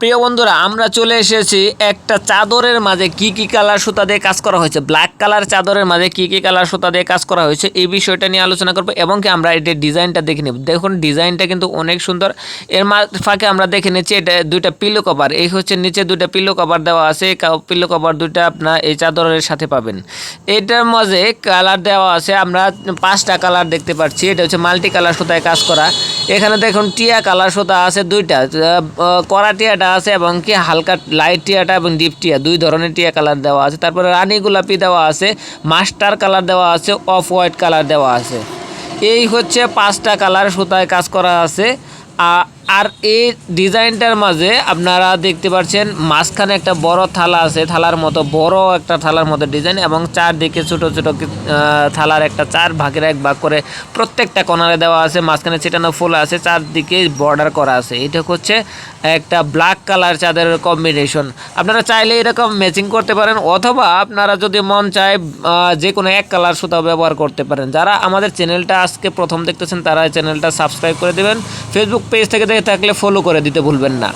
প্রিয় বন্ধুরা, আমরা চলে এসেছি একটা চাদরের মাঝে কি কি কালার সুতা দিয়ে কাজ করা হয়েছে। ব্ল্যাক কালার চাদরের মাঝে কি কি কালার সুতা দিয়ে কাজ করা হয়েছে, এই বিষয়টা নিয়ে আলোচনা করব এবং কি আমরা এটার ডিজাইনটা দেখে নেব। দেখুন, ডিজাইনটা কিন্তু অনেক সুন্দর। এর ফাঁকে আমরা দেখে নিচ্ছি, এটা দুইটা পিলো কভার এই হচ্ছে নিচে দুইটা পিলো কভার দেওয়া আছে পিলো কভার দুইটা আপনার এই চাদরের সাথে পাবেন। এটার মাঝে কালার দেওয়া আছে, আমরা পাঁচটা কালার দেখতে পাচ্ছি, এটা হচ্ছে মাল্টি কালার সুতায় কাজ করা। এখানে দেখুন, টিয়া কালার সোতা আছে দুইটা কড়া টিয়াটা আছে এবং কি হালকা লাইট টিয়াটা এবং ডিপ টিয়া, দুই ধরনের টিয়া কালার দেওয়া আছে। তারপরে রানী গোলাপি দেওয়া আছে মাস্টার কালার দেওয়া আছে অফ হোয়াইট কালার দেওয়া আছে। এই হচ্ছে পাঁচটা কালার সুতায় কাজ করা আছে। আর এই ডিজাইনটার মাঝে আপনারা দেখতে পাচ্ছেন মাঝখানে একটা বড় থালা আছে, থালার মতো, বড় একটা থালার মতো ডিজাইন এবং চারদিকে ছোট ছোট থালার একটা চার ভাগের এক ভাগ করে প্রত্যেকটা কোনারে দেওয়া আছে, মাঝখানে ছিটানো ফুল আছে, চারদিকে বর্ডার করা আছে। এটা হচ্ছে একটা ব্ল্যাক কালার চাঁদের কম্বিনেশন আপনারা চাইলে এরকম ম্যাচিং করতে পারেন অথবা আপনারা যদি মন চায় যে কোনো এক কালার সুতা ব্যবহার করতে পারেন। যারা আমাদের চ্যানেলটা আজকে প্রথম দেখতেছেন, তারা চ্যানেলটা সাবস্ক্রাইব করে দেবেন। ফেসবুক পেজ থেকে থাকলে ফলো করে দিতে ভুলবেন না।